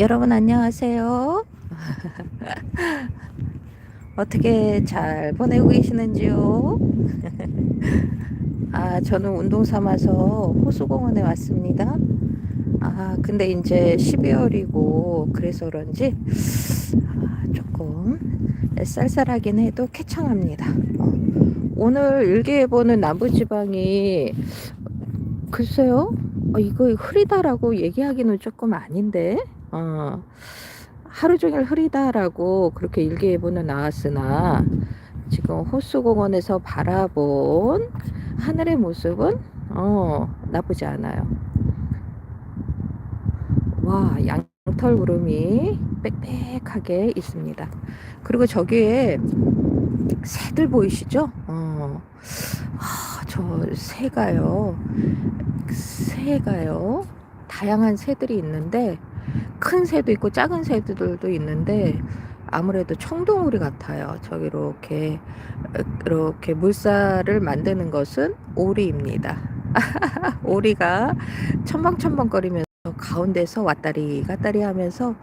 여러분 안녕하세요. 어떻게 잘 보내고 계시는지요? 아, 저는 운동 삼아서 호수공원에 왔습니다. 아, 근데 이제 12월이고 그래서 그런지 아, 조금 쌀쌀하긴 해도 쾌청합니다. 어, 오늘 일기예보는 남부지방이 글쎄요, 어, 이거 흐리다라고 얘기하기는 조금 아닌데. 어, 하루 종일 흐리다라고 그렇게 일기예보는 나왔으나 지금 호수공원에서 바라본 하늘의 모습은 어, 나쁘지 않아요. 와, 양털 구름이 빽빽하게 있습니다. 그리고 저기에 새들 보이시죠? 어, 아, 저 새가요. 새가요. 다양한 새들이 있는데 큰 새도 있고 작은 새들도 있는데 아무래도 청동우리 같아요. 저기 이렇게 이렇게 물살을 만드는 것은 오리입니다. 오리가 첨벙첨벙거리면서 가운데서 왔다리 갔다리 하면서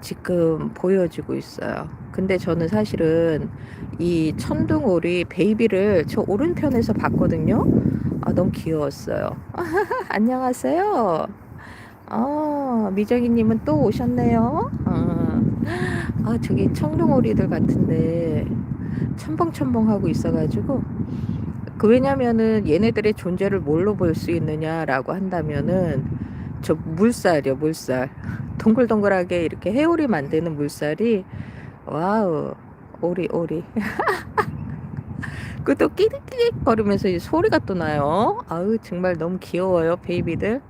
지금 보여지고 있어요. 근데 저는 사실은 이 천둥오리 베이비를 저 오른편에서 봤거든요. 아, 너무 귀여웠어요. 안녕하세요. 아, 미정이님은 또 오셨네요. 아, 아, 저기 청둥오리들 같은데 첨벙첨벙 하고 있어가지고 그 왜냐면은 얘네들의 존재를 뭘로 볼 수 있느냐라고 한다면은 저 물살이요, 물살. 동글동글하게 이렇게 해오리 만드는 물살이 와우, 오리 오리. 그또 끼릭끼릭 거리면서 이 소리가 또 나요. 아우 정말 너무 귀여워요, 베이비들.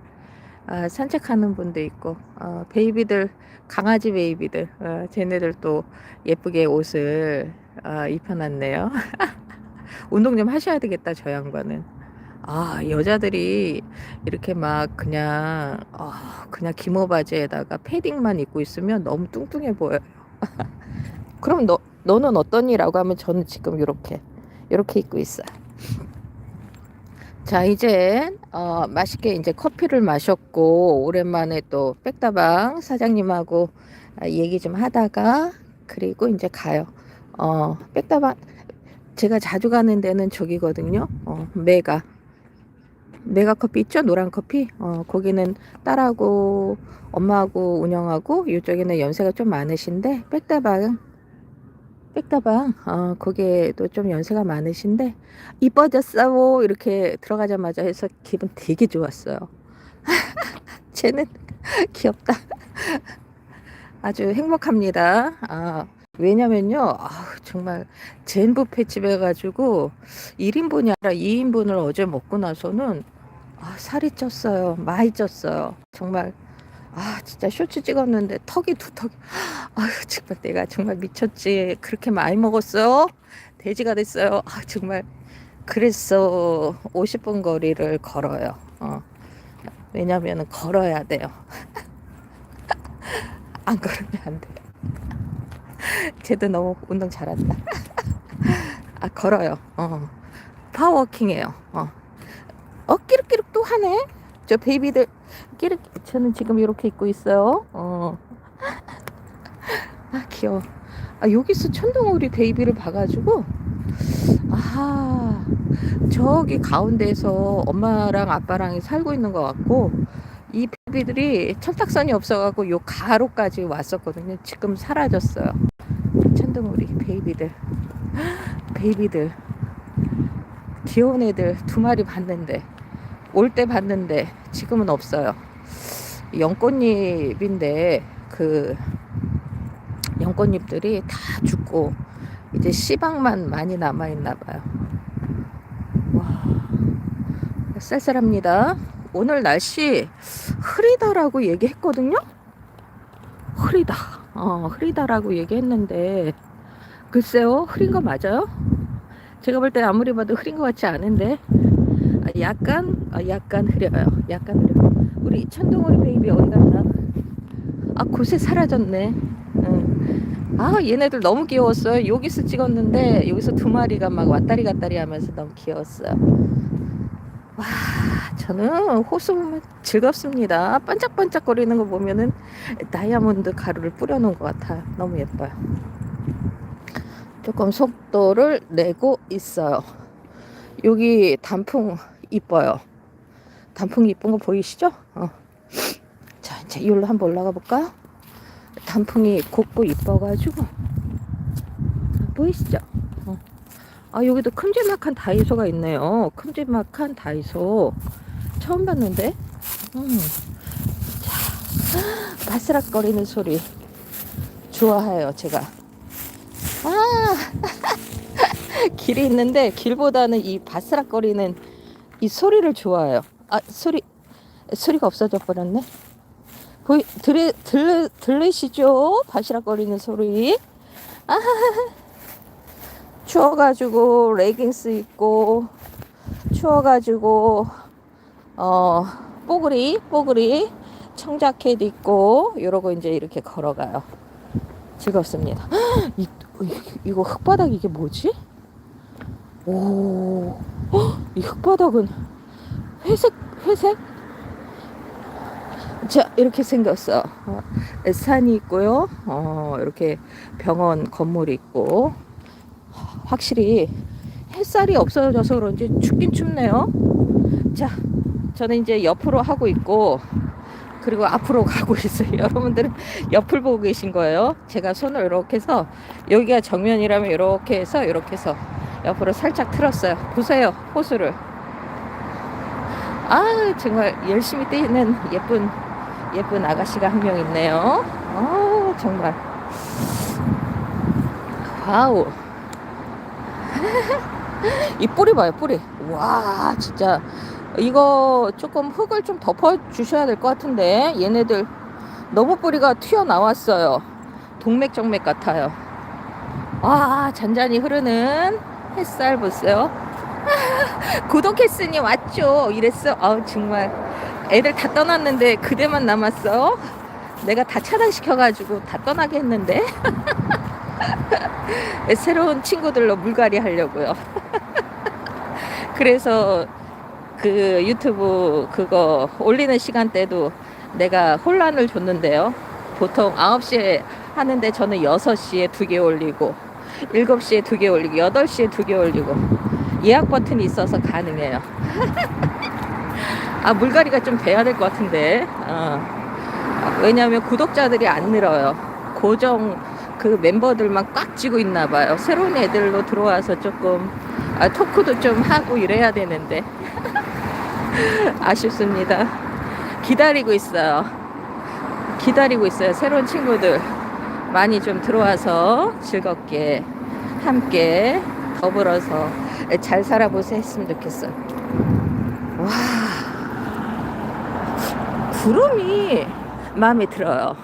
아, 산책하는 분도 있고, 어, 베이비들, 강아지 베이비들, 어, 쟤네들 또 예쁘게 옷을 어, 입혀놨네요. 운동 좀 하셔야 되겠다, 저 양반은. 아, 여자들이 이렇게 막 그냥, 어, 그냥 기모 바지에다가 패딩만 입고 있으면 너무 뚱뚱해 보여요. 그럼 너, 너는 어떠니 라고 하면 저는 지금 이렇게, 이렇게 입고 있어요. 자, 이제, 어, 맛있게 이제 커피를 마셨고, 오랜만에 또 백다방 사장님하고 아, 얘기 좀 하다가, 그리고 이제 가요. 어, 백다방, 제가 자주 가는 데는 저기거든요. 어, 메가. 메가 커피 있죠? 노란 커피? 어, 거기는 딸하고 엄마하고 운영하고, 이쪽에는 연세가 좀 많으신데, 백다방, 백다방, 어, 거기에도 좀 연세가 많으신데, 이뻐졌어. 이렇게 들어가자마자 해서 기분 되게 좋았어요. 쟤는 귀엽다. 아주 행복합니다. 아, 왜냐면요, 아, 정말 젠 뷔페 집에 가지고 1인분이 아니라 2인분을 어제 먹고 나서는 아, 살이 쪘어요. 많이 쪘어요. 정말 아 진짜 쇼츠 찍었는데 턱이 두 턱이 아유 정말 내가 정말 미쳤지. 그렇게 많이 먹었어 돼지가 됐어요. 아 정말. 그래서 50분 거리를 걸어요. 어. 왜냐면은 걸어야 돼요. 안 걸으면 안 돼요. 쟤도 너무 운동 잘한다. 아 걸어요. 어. 파워워킹해요. 어. 어 끼룩끼룩 또 하네 저 베이비들 끼룩 저는 지금 이렇게 입고 있어요. 어. 아 귀여워. 아 여기서 천둥오리 베이비를 봐가지고 아 저기 가운데에서 엄마랑 아빠랑 살고 있는 것 같고 이 베이비들이 철딱선이 없어가고 요 가로까지 왔었거든요. 지금 사라졌어요. 천둥오리 베이비들 베이비들 귀여운 애들 두 마리 봤는데 올 때 봤는데 지금은 없어요. 연꽃잎인데 그 연꽃잎들이 다 죽고 이제 씨방만 많이 남아 있나 봐요. 와 쌀쌀합니다. 오늘 날씨 흐리다라고 얘기했거든요. 흐리다. 어, 흐리다라고 얘기했는데 글쎄요, 흐린 거 맞아요? 제가 볼 때 아무리 봐도 흐린 것 같지 않은데 아, 약간 아, 약간 흐려요. 약간 흐려. 우리 천둥오리 베이비 어디 갔나? 아 곳에 사라졌네. 응. 아 얘네들 너무 귀여웠어요. 여기서 찍었는데 여기서 두 마리가 막 왔다리 갔다리 하면서 너무 귀여웠어요. 와 저는 호수 보면 즐겁습니다. 반짝반짝거리는 거 보면은 다이아몬드 가루를 뿌려놓은 것 같아요. 너무 예뻐요. 조금 속도를 내고 있어요. 여기 단풍 이뻐요. 단풍 이쁜 거 보이시죠? 어. 자 이제 이걸로 한번 올라가 볼까요? 단풍이 곱고 이뻐가지고 보이시죠? 어. 아 여기도 큼지막한 다이소가 있네요. 큼지막한 다이소 처음 봤는데. 음. 자 바스락거리는 소리 좋아해요 제가. 아 길이 있는데 길보다는 이 바스락거리는 이 소리를 좋아해요. 아 소리 소리가 없어져 버렸네. 보이 들리 들 들리시죠? 바시락거리는 소리. 아 추워가지고 레깅스 입고 추워가지고 어 뽀글이 뽀글이 청자켓 입고 이러고 이제 이렇게 걸어가요. 즐겁습니다. 이, 이거 흙바닥 이게 뭐지? 오, 헉, 이 흙바닥은 회색 회색? 자 이렇게 생겼어. 어, 산이 있고요. 어, 이렇게 병원 건물이 있고. 확실히 햇살이 없어져서 그런지 춥긴 춥네요. 자 저는 이제 옆으로 하고 있고 그리고 앞으로 가고 있어요. 여러분들은 옆을 보고 계신 거예요. 제가 손을 이렇게 해서 여기가 정면이라면 이렇게 해서 이렇게 해서 옆으로 살짝 틀었어요 보세요 호수를 아 정말 열심히 뛰는 예쁜 예쁜 아가씨가 한 명 있네요. 아, 정말. 와우. 이 뿌리 봐요, 뿌리. 와, 진짜. 이거 조금 흙을 좀 덮어 주셔야 될 것 같은데, 얘네들 너무 뿌리가 튀어나왔어요. 동맥정맥 같아요. 와, 잔잔히 흐르는 햇살 보세요. 구독했으니 왔죠. 이랬어. 아우, 정말. 애들 다 떠났는데 그대만 남았어. 내가 다 차단시켜가지고 다 떠나게 했는데. 새로운 친구들로 물갈이 하려고요. 그래서 그 유튜브 그거 올리는 시간대도 내가 혼란을 줬는데요. 보통 9시에 하는데 저는 6시에 두 개 올리고 7시에 두 개 올리고 8시에 두 개 올리고. 예약 버튼이 있어서 가능해요. 아 물갈이가 좀 돼야 될 것 같은데. 어. 왜냐하면 구독자들이 안 늘어요. 고정 그 멤버들만 꽉 쥐고 있나 봐요. 새로운 애들로 들어와서 조금 아, 토크도 좀 하고 이래야 되는데. 아쉽습니다. 기다리고 있어요. 기다리고 있어요 새로운 친구들 많이 좀 들어와서 즐겁게 함께 더불어서 잘 살아보세요 했으면 좋겠어요 와 구름이 마음에 들어요.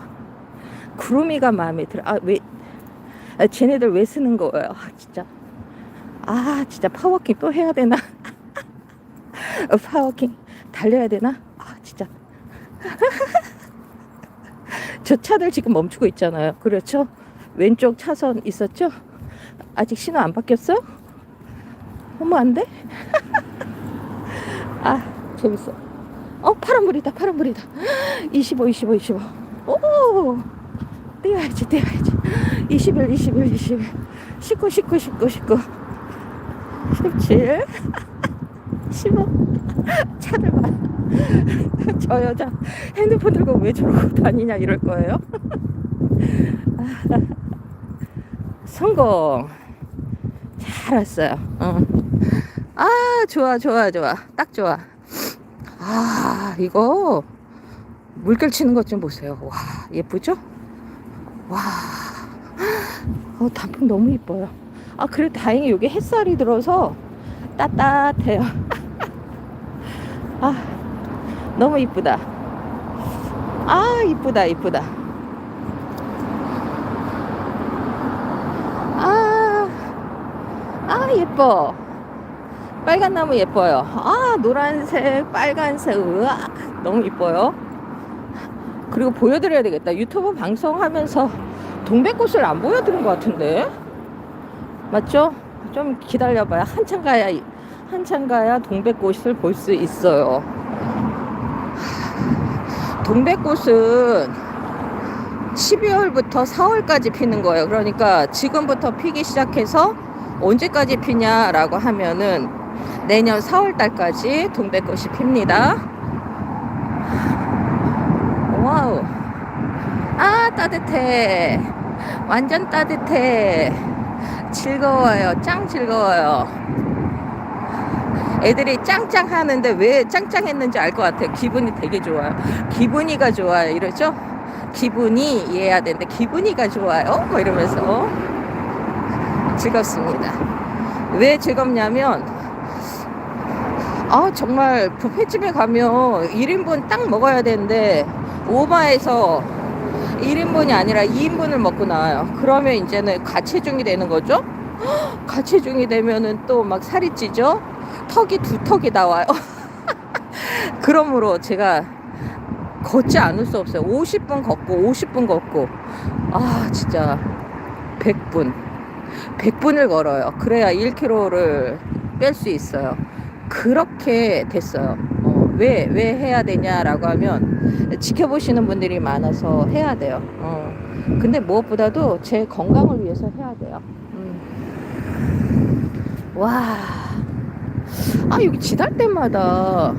구름이가 마음에 들어. 아, 왜, 아, 쟤네들 왜 쓰는 거예요? 아, 진짜. 아, 진짜 파워킹 또 해야 되나? 어, 파워킹 달려야 되나? 아, 진짜. 저 차들 지금 멈추고 있잖아요. 그렇죠? 왼쪽 차선 있었죠? 아직 신호 안 바뀌었어? 어머, 안 돼? 아, 재밌어. 어 파란불이다 파란불이다 25 25 25 오! 뛰어야지 뛰어야지 21 21 21 19 19 19 19 17 15 차들 봐 저 여자 핸드폰 들고 왜 저러고 다니냐 이럴 거예요 성공 잘 왔어요 어. 아 좋아 좋아 좋아 딱 좋아 아, 이거 물결 치는 것 좀 보세요. 와, 예쁘죠? 와, 어, 단풍 너무 이뻐요. 아, 그래 다행히 여기 햇살이 들어서 따뜻해요. 아, 너무 이쁘다. 아, 이쁘다, 이쁘다. 아, 아, 예뻐. 빨간 나무 예뻐요. 아, 노란색, 빨간색, 으악, 너무 이뻐요. 그리고 보여드려야 되겠다. 유튜브 방송하면서 동백꽃을 안 보여드린 것 같은데 맞죠? 좀 기다려봐요 한참 가야 한참 가야 동백꽃을 볼 수 있어요 동백꽃은 12월부터 4월까지 피는 거예요. 그러니까 지금부터 피기 시작해서 언제까지 피냐라고 하면은 내년 4월 달까지 동백꽃이 핍니다. 와우. 아 따뜻해. 완전 따뜻해. 즐거워요. 짱 즐거워요 애들이 짱짱 하는데 왜 짱짱 했는지 알 것 같아요. 기분이 되게 좋아요. 기분이가 좋아요. 이러죠? 기분이 이해해야 되는데 기분이가 좋아요? 뭐 이러면서. 즐겁습니다. 왜 즐겁냐면 아 정말 뷔페집에 가면 1인분 딱 먹어야 되는데 오마에서 1인분이 아니라 2인분을 먹고 나와요. 그러면 이제는 가체중이 되는 거죠. 가체중이 되면은 또 막 살이 찌죠. 턱이 두 턱이 나와요. 그러므로 제가 걷지 않을 수 없어요. 50분 걷고 50분 걷고 아 진짜 100분 100분을 걸어요. 그래야 1kg를 뺄 수 있어요. 그렇게 됐어요. 어, 왜, 왜 해야 되냐라고 하면 지켜보시는 분들이 많아서 해야 돼요. 어. 근데 무엇보다도 제 건강을 위해서 해야 돼요. 음. 와. 아, 여기 지날 때마다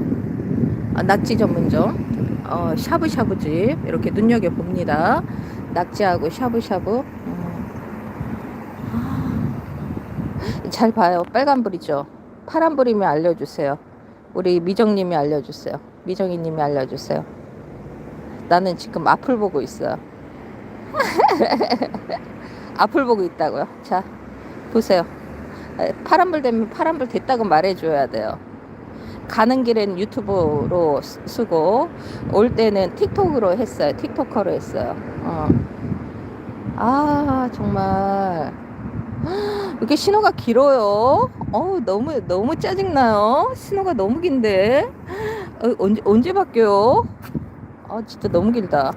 아, 낙지 전문점, 어, 샤브샤브집 이렇게 눈여겨 봅니다. 낙지하고 샤브샤브. 음. 아. 잘 봐요. 빨간불이죠. 파란불이면 알려주세요. 우리 미정님이 알려주세요. 미정이님이 알려주세요. 나는 지금 앞을 보고 있어요. 앞을 보고 있다고요. 자, 보세요. 파란불 되면 파란불 됐다고 말해줘야 돼요. 가는 길엔 유튜브로 쓰고 올 때는 틱톡으로 했어요. 틱토커로 했어요. 어. 아 정말 이렇게 신호가 길어요. 어 너무 너무 짜증나요. 신호가 너무 긴데 어, 언제 언제 바뀌어요? 아 진짜 너무 길다.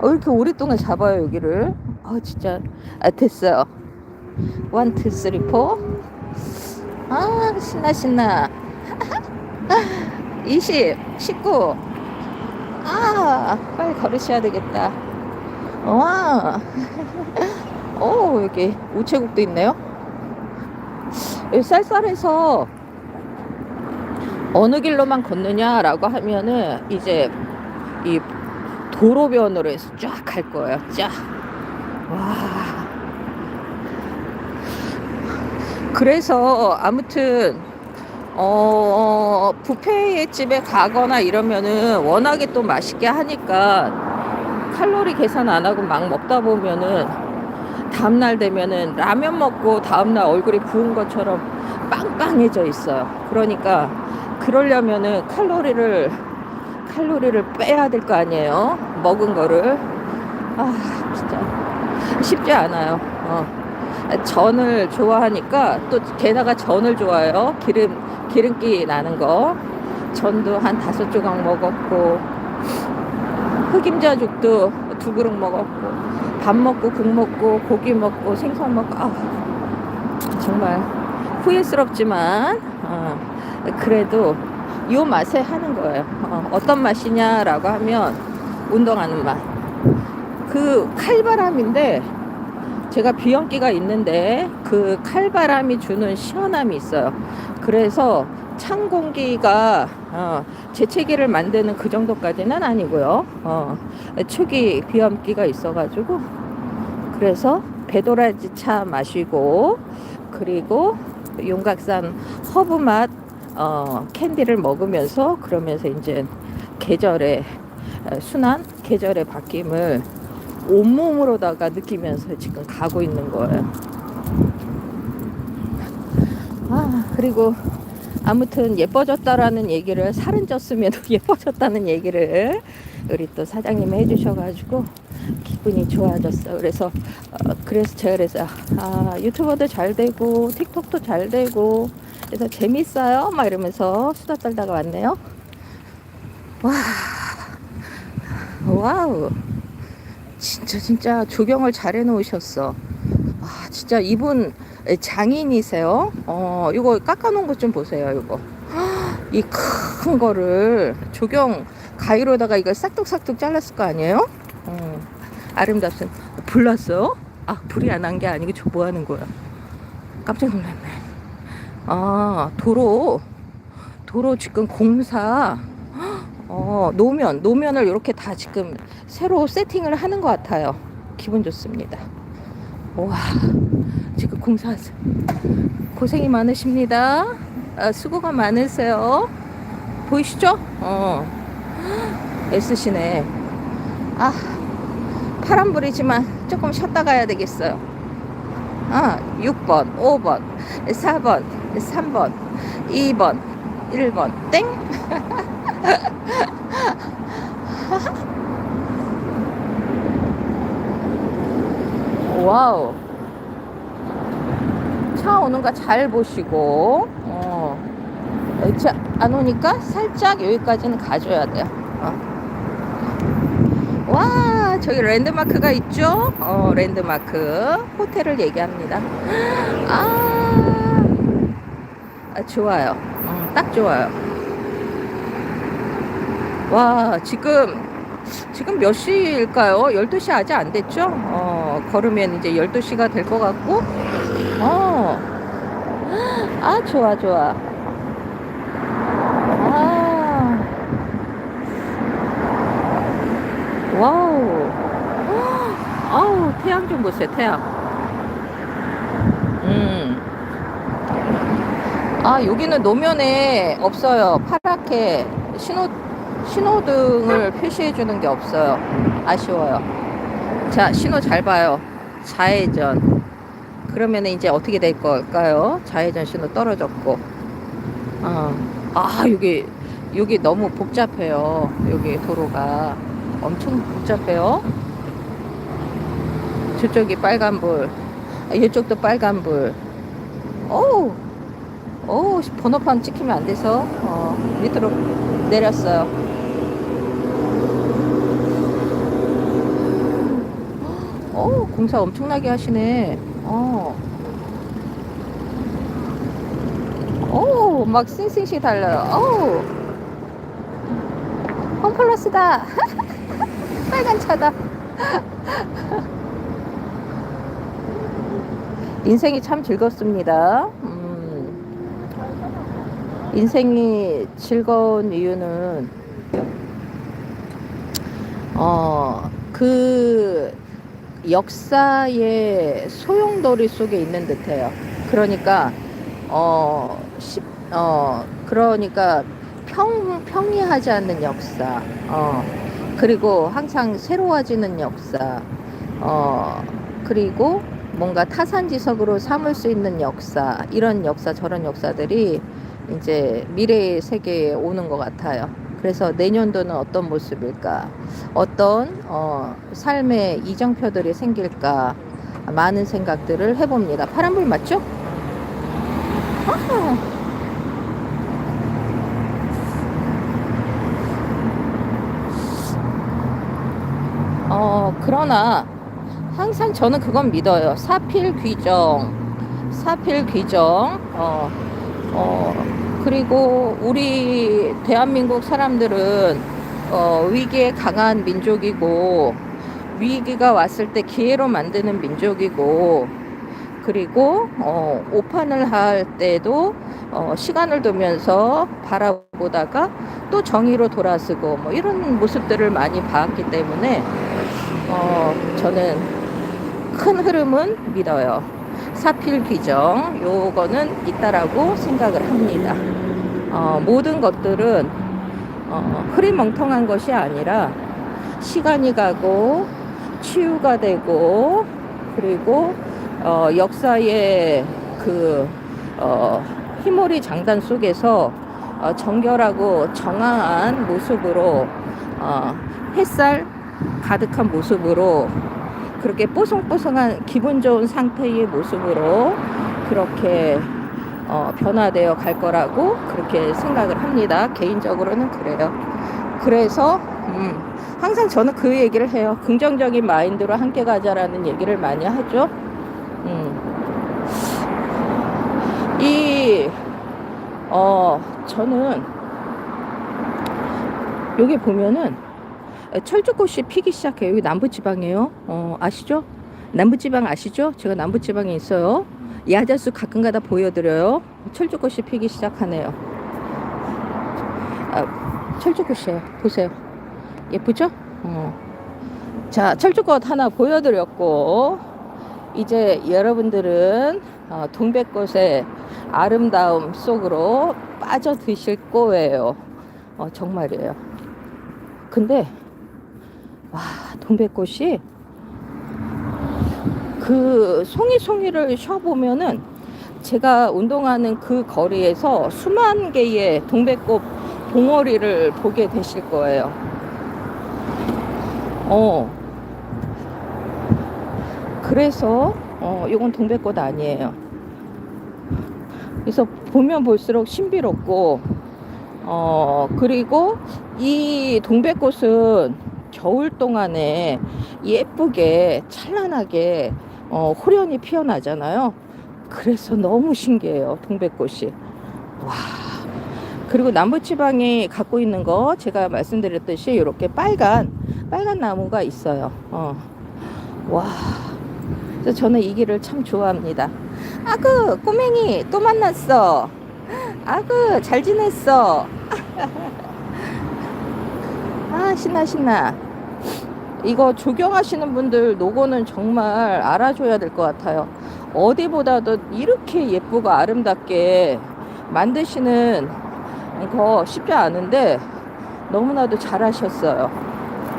어, 이렇게 오랫동안 잡아요 여기를. 아 진짜 아 됐어요. 원, 투, 쓰리, 포. 아 신나 신나. 20, 19. 아 빨리 걸으셔야 되겠다. 와. 오 여기 우체국도 있네요. 여기 쌀쌀해서 어느 길로만 걷느냐라고 하면은 이제 이 도로변으로 해서 쫙 갈 거예요. 쫙. 와. 그래서 아무튼 어 부페 집에 가거나 이러면은 워낙에 또 맛있게 하니까 칼로리 계산 안 하고 막 먹다 보면은 다음날 되면은 라면 먹고 다음날 얼굴이 부은 것처럼 빵빵해져 있어요. 그러니까 그러려면은 칼로리를 칼로리를 빼야 될 거 아니에요. 먹은 거를 아 진짜 쉽지 않아요. 어. 전을 좋아하니까 또 게다가 전을 좋아해요. 기름 기름기 나는 거 전도 한 다섯 조각 먹었고 흑임자죽도 두 그릇 먹었고 밥 먹고 국 먹고 고기 먹고 생선 먹고 아 정말 후회스럽지만 어, 그래도 요 맛에 하는 거예요. 어, 떤 맛이냐라고 하면 운동하는 맛. 그 칼바람인데 제가 비염기가 있는데 그 칼바람이 주는 시원함이 있어요. 그래서 찬 공기가 어, 재채기를 만드는 그 정도까지는 아니고요. 어, 초기 비염기가 있어가지고 그래서 배도라지 차 마시고 그리고 용각산 허브 맛 어, 캔디를 먹으면서 그러면서 이제 계절의 순한 계절의 바뀜을 온몸으로다가 느끼면서 지금 가고 있는 거예요. 아, 그리고 아무튼 예뻐졌다라는 얘기를 살은 쪘음에도 예뻐졌다는 얘기를 우리 또 사장님이 해주셔가지고 기분이 좋아졌어. 그래서 어, 그래서 제가 그래서 아 유튜버도 잘 되고 틱톡도 잘 되고 그래서 재밌어요. 막 이러면서 수다 떨다가 왔네요. 와 와우 진짜 진짜 조경을 잘 해놓으셨어. 아 진짜 이분 장인이세요. 어 이거 깎아놓은 것 좀 보세요. 이거 이 큰 거를 조경 가위로다가 이걸 싹둑싹둑 잘랐을 거 아니에요? 어, 아름답습니다. 불 났어요? 아 불이 안 난 게 아니고 저 뭐 하는 거야? 깜짝 놀랐네. 아 도로 도로 지금 공사 어 노면 노면을 이렇게 다 지금 새로 세팅을 하는 것 같아요. 기분 좋습니다. 와 지금 공사 고생이 많으십니다. 아, 수고가 많으세요. 보이시죠? 어 애쓰시네. 아 파란불이지만 조금 쉬었다 가야 되겠어요. 아 6번, 5번, 4번, 3번, 2번, 1번 땡. 와우. 차 오는 거 잘 보시고, 어. 차 안 오니까 살짝 여기까지는 가줘야 돼요. 어. 와, 저기 랜드마크가 있죠? 어, 랜드마크. 호텔을 얘기합니다. 아, 아 좋아요. 어, 딱 좋아요. 와, 지금, 지금 몇 시일까요? 12시 아직 안 됐죠? 어, 걸으면 이제 12시가 될 것 같고, 어, 아, 좋아, 좋아. 아, 와우. 아우, 태양 좀 보세요, 태양. 음. 아, 여기는 노면에 없어요. 파랗게 신호, 신호등을 표시해 주는 게 없어요. 아쉬워요. 자, 신호 잘 봐요. 좌회전. 그러면 이제 어떻게 될 걸까요? 좌회전 신호 떨어졌고. 어. 아, 여기, 여기 너무 복잡해요. 여기 도로가. 엄청 복잡해요. 저쪽이 빨간불. 아, 이쪽도 빨간불. 어우. 어우, 번호판 찍히면 안 돼서, 어, 밑으로 내렸어요. 어우, 공사 엄청나게 하시네. 어. 어우, 막 싱싱시 달려요. 어우. 홈플러스다. 빨간 차다. 인생이 참 즐겁습니다. 음, 인생이 즐거운 이유는 어, 그 역사의 소용돌이 속에 있는 듯해요. 그러니까 어, 시, 어 그러니까 평 평이하지 않는 역사. 어, 그리고 항상 새로워지는 역사. 어, 그리고 뭔가 타산지석으로 삼을 수 있는 역사, 이런 역사, 저런 역사들이 이제 미래의 세계에 오는 것 같아요. 그래서 내년도는 어떤 모습일까? 어떤 어, 삶의 이정표들이 생길까? 많은 생각들을 해봅니다. 파란불 맞죠? 아하. 어, 그러나 항상 저는 그건 믿어요. 사필 귀정, 사필 귀정, 어, 어, 그리고 우리 대한민국 사람들은 어, 위기에 강한 민족이고, 위기가 왔을 때 기회로 만드는 민족이고, 그리고 어, 오판을 할 때도 어, 시간을 두면서 바라보다가 또 정의로 돌아서고 뭐 이런 모습들을 많이 봤기 때문에 어, 저는 큰 흐름은 믿어요. 사필 규정 요거는 있다라고 생각을 합니다. 어, 모든 것들은 어, 흐리멍텅한 것이 아니라 시간이 가고 치유가 되고 그리고 어, 역사의 그 어, 희몰이 장단 속에서 어, 정결하고 정화한 모습으로 어, 햇살 가득한 모습으로 그렇게 뽀송뽀송한 기분 좋은 상태의 모습으로 그렇게 어, 변화되어 갈 거라고 그렇게 생각을 합니다. 개인적으로는 그래요. 그래서 음, 항상 저는 그 얘기를 해요. 긍정적인 마인드로 함께 가자라는 얘기를 많이 하죠. 음. 이, 어, 저는, 여기 보면은, 철쭉꽃이 피기 시작해요. 여기 남부지방이에요. 어, 아시죠? 남부지방 아시죠? 제가 남부지방에 있어요. 야자수 가끔가다 보여드려요. 철쭉꽃이 피기 시작하네요. 아, 철쭉꽃이에요. 보세요. 예쁘죠? 어. 자, 철쭉꽃 하나 보여드렸고, 이제 여러분들은 어, 동백꽃의 아름다움 속으로 빠져드실 거예요. 어, 정말이에요. 근데, 와, 동백꽃이 그 송이송이를 쉬어보면은 제가 운동하는 그 거리에서 수만 개의 동백꽃 봉오리를 보게 되실 거예요. 어. 그래서 어, 이건 동백꽃 아니에요. 그래서 보면 볼수록 신비롭고 어, 그리고 이 동백꽃은 겨울 동안에 예쁘게 찬란하게 어, 호련히 피어나잖아요. 그래서 너무 신기해요. 동백꽃이. 와. 그리고 남부지방이 갖고 있는 거 제가 말씀드렸듯이 이렇게 빨간 빨간 나무가 있어요. 어. 와. 그래서 저는 이 길을 참 좋아합니다. 아그 꼬맹이 또 만났어. 아그 잘 지냈어. 아 신나 신나. 이거 조경하시는 분들 노고는 정말 알아줘야 될 것 같아요. 어디보다도 이렇게 예쁘고 아름답게 만드시는 거 쉽지 않은데 너무나도 잘하셨어요.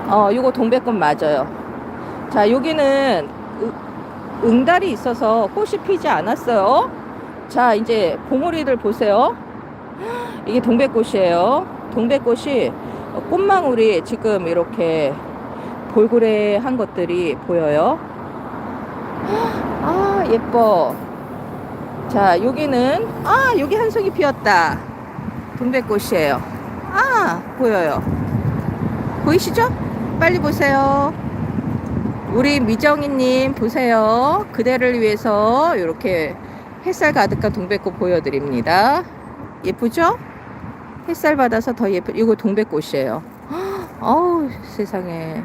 어, 이거 동백꽃 맞아요. 자, 여기는 응달이 있어서 꽃이 피지 않았어요. 자, 이제 봉우리들 보세요. 이게 동백꽃이에요. 동백꽃이 꽃망울이 지금 이렇게 볼고래한 것들이 보여요. 아, 예뻐. 자, 여기는, 아, 여기 한 송이 피었다. 동백꽃이에요. 아, 보여요. 보이시죠? 빨리 보세요. 우리 미정이님 보세요. 그대를 위해서 이렇게 햇살 가득한 동백꽃 보여드립니다. 예쁘죠? 햇살 받아서 더 예쁜, 이거 동백꽃이에요. 어우, 세상에.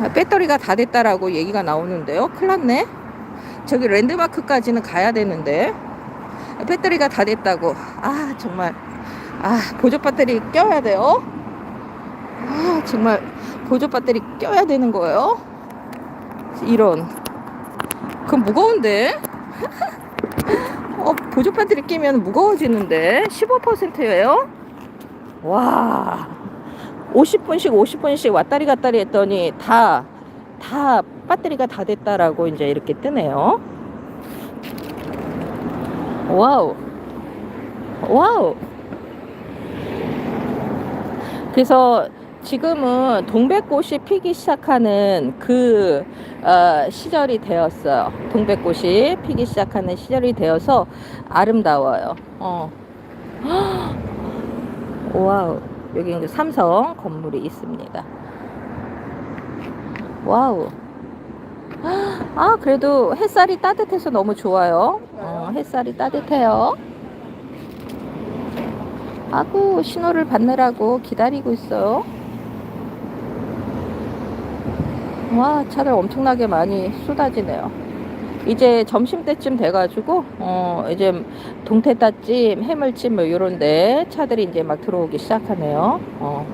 아, 배터리가 다 됐다라고 얘기가 나오는데요. 큰일 났네. 저기 랜드마크까지는 가야 되는데. 배터리가 다 됐다고. 아, 정말. 아, 보조 배터리 껴야 돼요. 아, 정말. 보조 배터리 껴야 되는 거예요. 이런. 그럼 무거운데? 어, 보조 배터리 끼면 무거워지는데? 15%예요? 와. 50분씩 50분씩 왔다리 갔다리 했더니 다, 다 배터리가 다 됐다라고 이제 이렇게 뜨네요. 와우. 와우. 그래서 지금은 동백꽃이 피기 시작하는 그 어, 시절이 되었어요. 동백꽃이 피기 시작하는 시절이 되어서 아름다워요. 어. 와우. 여기 삼성 건물이 있습니다. 와우. 아, 그래도 햇살이 따뜻해서 너무 좋아요. 어, 햇살이 따뜻해요. 아구, 신호를 받느라고 기다리고 있어요. 와, 차들 엄청나게 많이 쏟아지네요. 이제 점심때쯤 돼가지고 어 이제 동태따찜, 해물찜 뭐 요런데 차들이 이제 막 들어오기 시작하네요. 어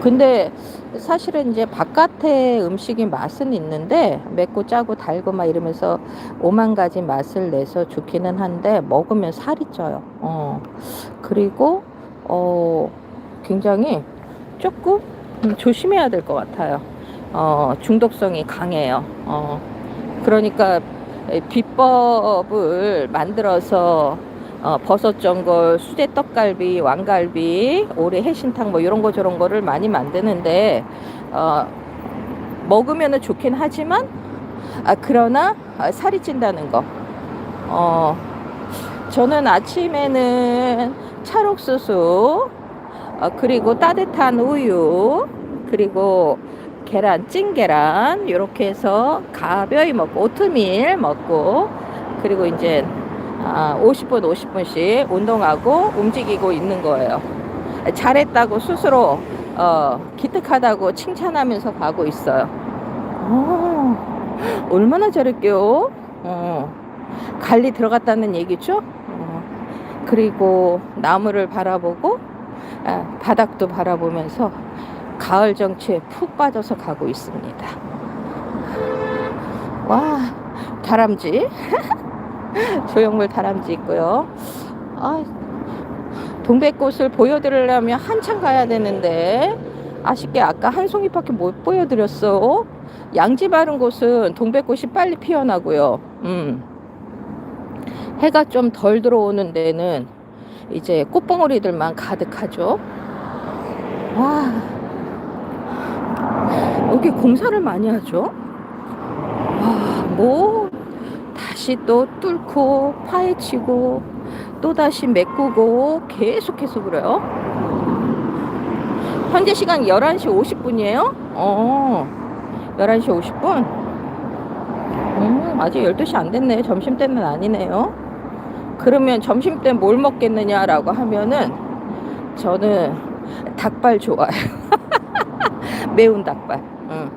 근데 사실은 이제 바깥의 음식이 맛은 있는데 맵고 짜고 달고 막 이러면서 오만 가지 맛을 내서 좋기는 한데 먹으면 살이 쪄요. 어 그리고 어 굉장히 조금 조심해야 될 것 같아요. 어 중독성이 강해요. 어 그러니까 비법을 만들어서 어, 버섯 전골, 수제 떡갈비, 왕갈비, 오래 해신탕 뭐 이런 거 저런 거를 많이 만드는데 어, 먹으면 좋긴 하지만 아, 그러나 아, 살이 찐다는 거. 어, 저는 아침에는 찰옥수수 어, 그리고 따뜻한 우유 그리고 계란 찐 계란 이렇게 해서 가벼이 먹고 오트밀 먹고 그리고 이제 아, 50분 50분씩 운동하고 움직이고 있는 거예요. 잘했다고 스스로 어, 기특하다고 칭찬하면서 가고 있어요. 어, 얼마나 잘했게요? 어, 관리 들어갔다는 얘기죠? 어, 그리고 나무를 바라보고 아, 바닥도 바라보면서 가을 정취에 푹 빠져서 가고 있습니다. 와, 다람쥐. 조형물 다람쥐 있고요. 아, 동백꽃을 보여드리려면 한참 가야 되는데 아쉽게 아까 한 송이밖에 못 보여드렸어. 양지 바른 곳은 동백꽃이 빨리 피어나고요. 음. 해가 좀 덜 들어오는 데는 이제 꽃봉오리들만 가득하죠. 와, 여기 공사를 많이 하죠. 와, 뭐 다시 또 뚫고 파헤치고 또 다시 메꾸고 계속해서 그래요. 현재 시간 11시 50분이에요. 어, 11시 50분. 음, 아직 12시 안 됐네. 점심 때는 아니네요. 그러면 점심 때 뭘 먹겠느냐라고 하면은 저는 닭발 좋아해요. 매운 닭발. 응.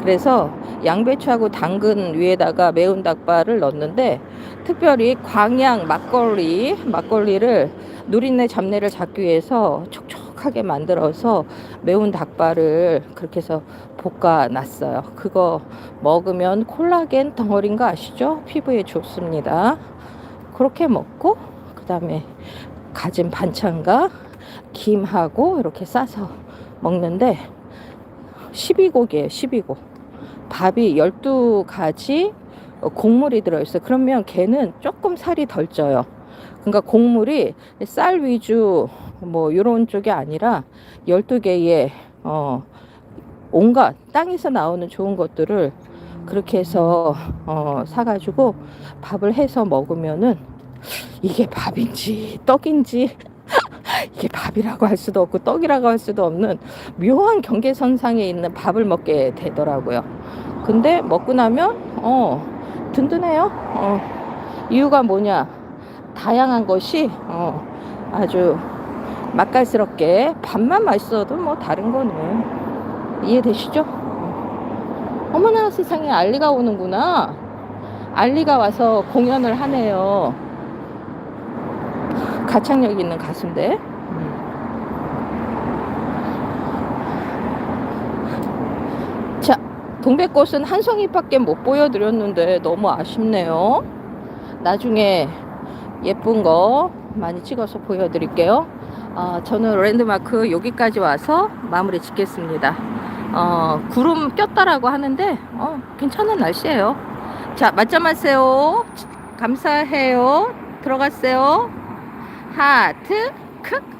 그래서 양배추하고 당근 위에다가 매운 닭발을 넣었는데 특별히 광양 막걸리 막걸리를 누린내 잡내를 잡기 위해서 촉촉하게 만들어서 매운 닭발을 그렇게 해서 볶아 놨어요. 그거 먹으면 콜라겐 덩어리인 거 아시죠? 피부에 좋습니다. 그렇게 먹고 그다음에 가진 반찬과 김하고 이렇게 싸서 먹는데 12곡이에요. 12곡. 밥이 12가지 곡물이 들어있어요. 그러면 걔는 조금 살이 덜 쪄요. 그러니까 곡물이 쌀 위주 뭐 이런 쪽이 아니라 12개의 어 온갖 땅에서 나오는 좋은 것들을 그렇게 해서 어 사가지고 밥을 해서 먹으면은 이게 밥인지 떡인지 이게 밥이라고 할 수도 없고 떡이라고 할 수도 없는 묘한 경계선상에 있는 밥을 먹게 되더라고요. 근데 먹고 나면 어 든든해요. 어 이유가 뭐냐? 다양한 것이 어 아주 맛깔스럽게 밥만 맛있어도 뭐 다른 거는 이해되시죠? 어머나 세상에 알리가 오는구나. 알리가 와서 공연을 하네요. 가창력 있는 가수인데. 자, 동백꽃은 한 송이밖에 못 보여드렸는데 너무 아쉽네요. 나중에 예쁜 거 많이 찍어서 보여드릴게요. 어, 저는 랜드마크 여기까지 와서 마무리 짓겠습니다. 어, 구름 꼈다라고 하는데 어, 괜찮은 날씨예요. 자, 맞점하세요. 감사해요. 들어갔어요. 하트 크